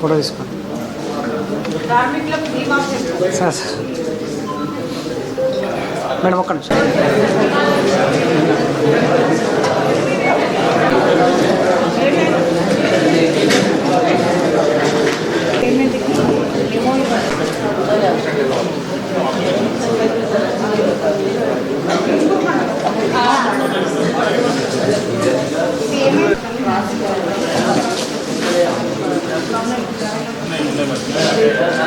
Photo తీసుకోండి. Sir sir. Madam ఒక్క నిమిషం. మేడం